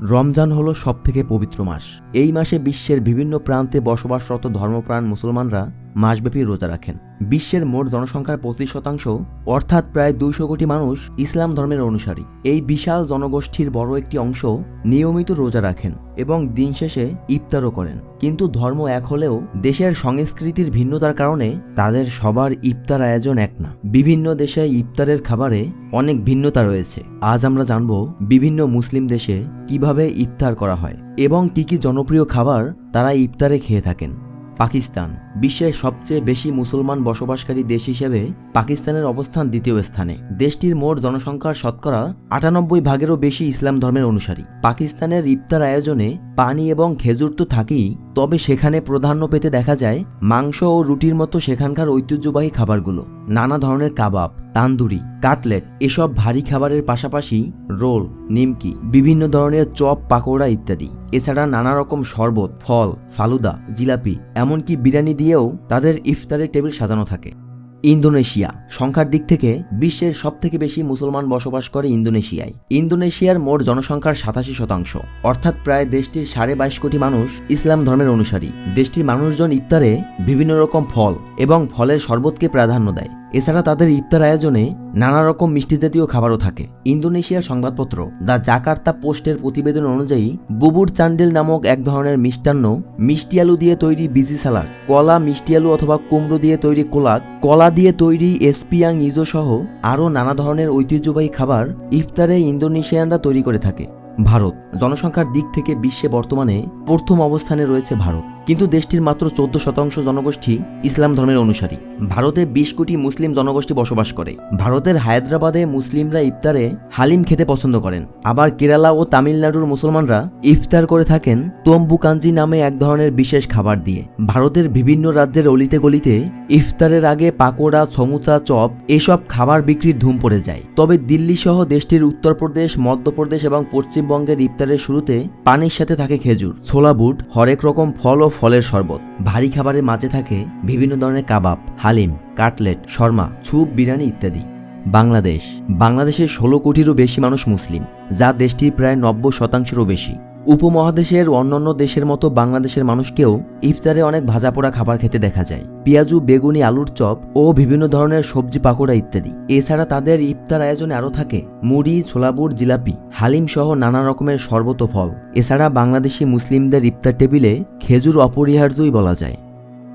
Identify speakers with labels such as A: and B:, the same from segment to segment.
A: রমজান হলো সবথেকে পবিত্র মাস। এই মাসে বিশ্বের বিভিন্ন প্রান্তে বসবাসরত ধর্মপ্রাণ মুসলমানরা মাসব্যাপী রোজা রাখেন। বিশ্বের মোট জনসংখ্যার পঁচিশ শতাংশ, অর্থাৎ প্রায় দুইশো কোটি মানুষ, ইসলাম ধর্মের অনুসারী। এই বিশাল জনগোষ্ঠীর বড় একটি অংশ নিয়মিত রোজা রাখেন এবং দিন শেষে ইফতারও করেন। কিন্তু ধর্ম এক হলেও দেশের সংস্কৃতির ভিন্নতার কারণে তাদের সবার ইফতার আয়োজন এক না। বিভিন্ন দেশে ইফতারের খাবারে অনেক ভিন্নতা রয়েছে। আজ আমরা জানব বিভিন্ন মুসলিম দেশে কীভাবে ইফতার করা হয় এবং কি কি জনপ্রিয় খাবার তারা ইফতারে খেয়ে থাকেন। পাকিস্তান, বিশ্বের সবচেয়ে বেশি মুসলমান বসবাসকারী দেশ হিসেবে পাকিস্তানের অবস্থান দ্বিতীয় স্থানে। দেশটির মোট জনসংখ্যার শতকরা আটানব্বই ভাগেরও বেশি ইসলাম ধর্মের অনুসারী। পাকিস্তানের ইফতার আয়োজনে পানি এবং খেজুর তো থাকেই তবে সেখানে প্রাধান্য পেতে দেখা যায় মাংস ও রুটির মতো সেখানকার ঐতিহ্যবাহী খাবারগুলো। নানা ধরনের কাবাব, তান্দুরি, কাটলেট এসব ভারী খাবারের পাশাপাশি রোল, নিমকি, বিভিন্ন ধরনের চপ, পাকোড়া ইত্যাদি। এছাড়া নানা রকম শরবত, ফল, ফালুদা, জিলাপি, এমনকি বিরিয়ানি দিয়েও তাদের ইফতারের টেবিল সাজানো থাকে। ইন্দোনেশিয়া। সংখ্যার দিক থেকে বিশ্বের সবথেকে বেশি মুসলমান বসবাস করে ইন্দোনেশিয়ায়। ইন্দোনেশিয়ার মোট জনসংখ্যার সাতাশি শতাংশ। অর্থাৎ প্রায় দেশটির সাড়ে বাইশ কোটি মানুষ ইসলাম ধর্মের অনুসারী। দেশটির মানুষজন ইফতারে বিভিন্ন রকম ফল এবং ফলের শরবতকে প্রাধান্য দেয়। এছাড়া তাদের ইফতার আয়োজনে নানা রকম মিষ্টি জাতীয় খাবারও থাকে। ইন্দোনেশিয়ার সংবাদপত্র দ্য জাকার্তা পোস্টের প্রতিবেদন অনুযায়ী, বুবুর চান্ডেল নামক এক ধরনের মিষ্টান্ন, মিষ্টি আলু দিয়ে তৈরি বিজি সালাদ, কলা, মিষ্টি আলু অথবা কুমড়ো দিয়ে তৈরি কোলাক কলা দিয়ে তৈরি এসপিয়াং ইজো সহ আরও নানা ধরনের ঐতিহ্যবাহী খাবার ইফতারে ইন্দোনেশিয়ানরা তৈরি করে থাকে। ভারত। জনসংখ্যার দিক থেকে বিশ্বে বর্তমানে প্রথম অবস্থানে রয়েছে ভারত। কিন্তু দেশটির মাত্র চোদ্দ শতাংশ জনগোষ্ঠী ইসলাম ধর্মের অনুসারী। ভারতে বিশ কোটি মুসলিম জনগোষ্ঠী বসবাস করে। ভারতের হায়দ্রাবাদে মুসলিমরা ইফতারে হালিম খেতে পছন্দ করেন। আবার কেরালা ও তামিলনাড়ুর মুসলমানরা ইফতার করে থাকেন তম্বুকাঞ্জি নামে এক ধরনের বিশেষ খাবার দিয়ে। ভারতের বিভিন্ন রাজ্যের অলিতে গলিতে ইফতারের আগে পাকোড়া, সমুচা, চপ এসব খাবার বিক্রির ধুম পড়ে যায়। তবে দিল্লি সহ দেশটির উত্তরপ্রদেশ, মধ্যপ্রদেশ এবং পশ্চিমবঙ্গের ইফতারের শুরুতে পানির সাথে থাকে খেজুর, ছোলা বুট, হরেক রকম ফল ও ফলের শরবত। ভারী খাবারের মাঝে থাকে বিভিন্ন ধরনের কাবাব, হালিম, কাটলেট, শর্মা, ছুপ, বিরিয়ানি ইত্যাদি। বাংলাদেশ। বাংলাদেশের ষোলো কোটিরও বেশি মানুষ মুসলিম, যা দেশটির প্রায় নব্বই শতাংশেরও বেশি। উপমহাদেশের অন্যান্য দেশের মতো বাংলাদেশের মানুষকেও ইফতারে অনেক ভাজা পোড়া খাবার খেতে দেখা যায়। পেঁয়াজু, বেগুনি, আলুর চপ ও বিভিন্ন ধরনের সবজি, পাকোড়া ইত্যাদি। এছাড়া তাদের ইফতার আয়োজনে আরও থাকে মুড়ি, ছোলাবুর, জিলাপি, হালিম সহ নানা রকমের শরবত ফল। এছাড়া বাংলাদেশি মুসলিমদের ইফতার টেবিলে খেজুর অপরিহার্যই বলা যায়।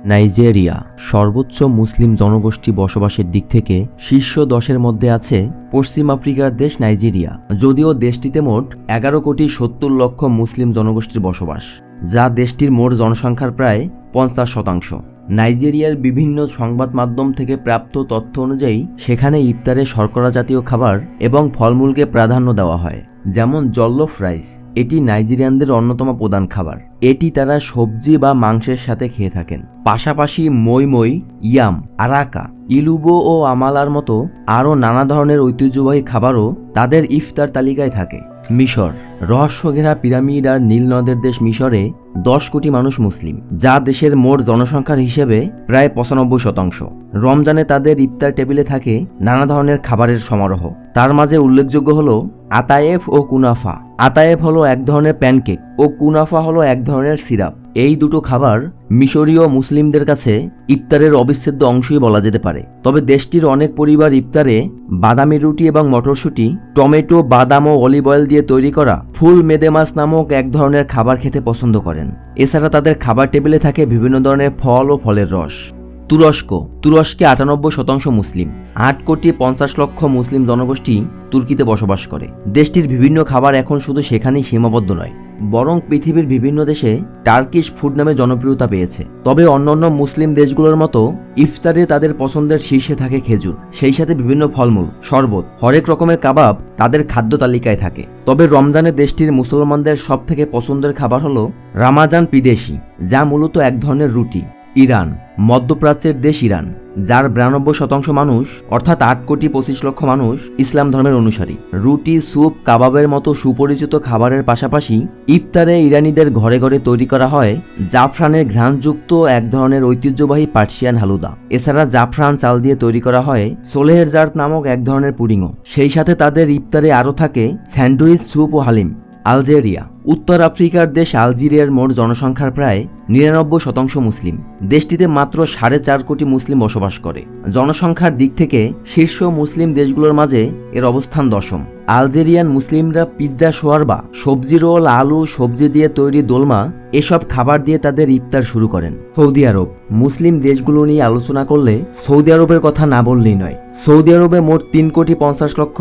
A: নাইজেরিয়া, সর্বোচ্চ মুসলিম জনগোষ্ঠী বসবাসের দিক থেকে শীর্ষ দশের মধ্যে আছে পশ্চিম আফ্রিকার দেশ নাইজেরিয়া, যদিও দেশটিতে মোট এগারো কোটি সত্তর লক্ষ মুসলিম জনগোষ্ঠীর বসবাস, যা দেশটির মোট জনসংখ্যার প্রায় পঞ্চাশ শতাংশ। নাইজেরিয়ার বিভিন্ন সংবাদ মাধ্যম থেকে প্রাপ্ত তথ্য অনুযায়ী, সেখানে ইফতারে শর্করা জাতীয় খাবার এবং ফলমূলকে প্রাধান্য দেওয়া হয়। যেমন জল্লফ রাইস, এটি নাইজেরিয়ানদের অন্যতম প্রধান খাবার। এটি তারা সবজি বা মাংসের সাথে খেয়ে থাকেন। পাশাপাশি মই মই, ইয়াম, আরাকা, ইলুবো ও আমালার মতো আরও নানা ধরনের ঐতিহ্যবাহী খাবারও তাদের ইফতার তালিকায় থাকে। মিশর। রহস্যঘেরা পিরামিড আর নীলনদের দেশ মিশরে দশ কোটি মানুষ মুসলিম, যা দেশের মোট জনসংখ্যার হিসেবে প্রায় পঁচানব্বই শতাংশ। রমজানে তাদের ইফতার টেবিলে থাকে নানা ধরনের খাবারের সমারোহ। তার মাঝে উল্লেখযোগ্য হল আতায়েফ ও কুনাফা। আতায়েফ হলো এক ধরনের প্যানকেক ও কুনাফা হলো এক ধরনের সিরাপ। এই দুটো খাবার মিশরীয় মুসলিমদের কাছে ইফতারের অবিচ্ছেদ্য অংশই বলা যেতে পারে। তবে দেশটির অনেক পরিবার ইফতারে বাদামি রুটি এবং মটরশুঁটি, টমেটো, বাদাম ও অলিভ অয়েল দিয়ে তৈরি করা ফুল মেদেমাস নামক এক ধরনের খাবার খেতে পছন্দ করেন। এছাড়া তাদের খাবার টেবিলে থাকে বিভিন্ন ধরনের ফল ও ফলের রস। তুরস্ক, তুরস্কে আটানব্বই শতাংশ মুসলিম, আট কোটি পঞ্চাশ লক্ষ মুসলিম জনগোষ্ঠী তুর্কিতে বসবাস করে। দেশটির বিভিন্ন খাবার এখন শুধু সেখানেই সীমাবদ্ধ নয় বরং পৃথিবীর বিভিন্ন দেশে টার্কিশ ফুড নামে জনপ্রিয়তা পেয়েছে। তবে অন্যান্য মুসলিম দেশগুলোর মতো ইফতারে তাদের পছন্দের শীর্ষে থাকে খেজুর, সেই সাথে বিভিন্ন ফলমূল, শরবত, হরেক রকমের কাবাব তাদের খাদ্য তালিকায় থাকে। তবে রমজানের দেশটির মুসলমানদের সব থেকে পছন্দের খাবার হলো রামাজান পিদেশি, যা মূলত এক ধরনের রুটি। ইরান, মধ্যপ্রাচ্যের দেশ ইরান, যার বিরানব্বই শতাংশ মানুষ, অর্থাৎ আট কোটি পঁচিশ লক্ষ মানুষ, ইসলাম ধর্মের অনুসারী। রুটি, স্যুপ, কাবাবের মতো সুপরিচিত খাবারের পাশাপাশি ইফতারে ইরানিদের ঘরে ঘরে তৈরি করা হয় জাফরানের ঘ্রাণযুক্ত এক ধরনের ঐতিহ্যবাহী পার্সিয়ান হালুদা। এছাড়া জাফরান চাল দিয়ে তৈরি করা হয় সোলেহের জার্ট নামক এক ধরনের পুডিংও। সেই সাথে তাদের ইফতারে আরও থাকে স্যান্ডউইচ, স্যুপ ও হালিম, আলজেরিয়া। উত্তর আফ্রিকার দেশ আলজেরিয়ার মোট জনসংখ্যার প্রায় নিরানব্বই শতাংশ মুসলিম। দেশটিতে মাত্র সাড়ে চার কোটি মুসলিম বসবাস করে। জনসংখ্যার দিক থেকে শীর্ষ মুসলিম দেশগুলোর মাঝে এর অবস্থান দশম। আলজেরিয়ান মুসলিমরা পিৎজা, শোয়ারবা, সবজি রোল, আলু, সবজি দিয়ে তৈরি দোলমা, এসব খাবার দিয়ে তাদের ইফতার শুরু করেন। সৌদি আরব, মুসলিম দেশগুলো নিয়ে আলোচনা করলে সৌদি আরবের কথা না বললেই নয়। সৌদি আরবে মোট তিন কোটি পঞ্চাশ লক্ষ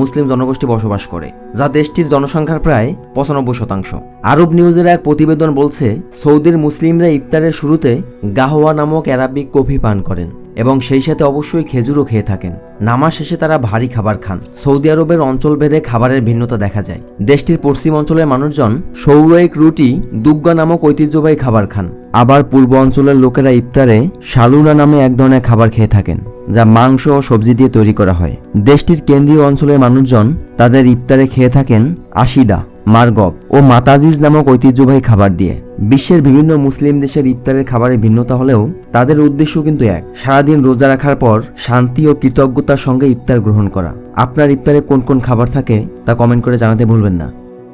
A: মুসলিম জনগোষ্ঠী বসবাস করে, যা দেশটির জনসংখ্যার প্রায় পঁচানব্বই শতাংশ। আরব নিউজের এক প্রতিবেদন বলছে, সৌদির মুসলিমরা ইফতারের শুরুতে গাহওয়া নামক অ্যারাবিক কফি পান করেন এবং সেই সাথে অবশ্যই খেজুরও খেয়ে থাকেন। নামাজ শেষে তারা ভারী খাবার খান। সৌদি আরবের অঞ্চল ভেদে খাবারের ভিন্নতা দেখা যায়। দেশটির পশ্চিম অঞ্চলের মানুষজন সৌরয়িক রুটি, দুগ্গা নামক ঐতিহ্যবাহী খাবার খান। আবার পূর্ব অঞ্চলের লোকেরা ইফতারে শালুনা নামে এক ধরনের খাবার খেয়ে থাকেন, যা মাংস ও সবজি দিয়ে তৈরি করা হয়। দেশটির কেন্দ্রীয় অঞ্চলের মানুষজন তাদের ইফতারে খেয়ে থাকেন আশিদা। মারগব ও মাতাজিজ নামক ঐতিহ্যবাহী খাবার দিয়ে। বিশ্বের বিভিন্ন মুসলিম দেশের ইফতারের খাবারে ভিন্নতা হলেও তাদের উদ্দেশ্য কিন্তু এক। সারাদিন রোজা রাখার পর শান্তি ও কৃতজ্ঞতার সঙ্গে ইফতার গ্রহণ করা। আপনার ইফতারে কোন কোন খাবার থাকে তা কমেন্ট করে জানাতে ভুলবেন না।